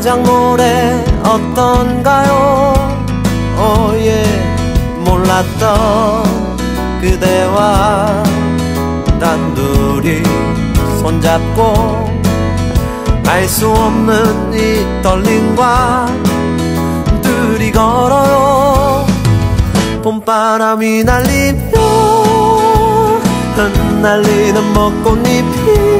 자작 노래 어떤가요? 오예 몰랐던 그대와 단둘이 손잡고 알 수 없는 이 떨림과 둘이 걸어요. 봄바람이 날리며 흩날리는 벚꽃잎이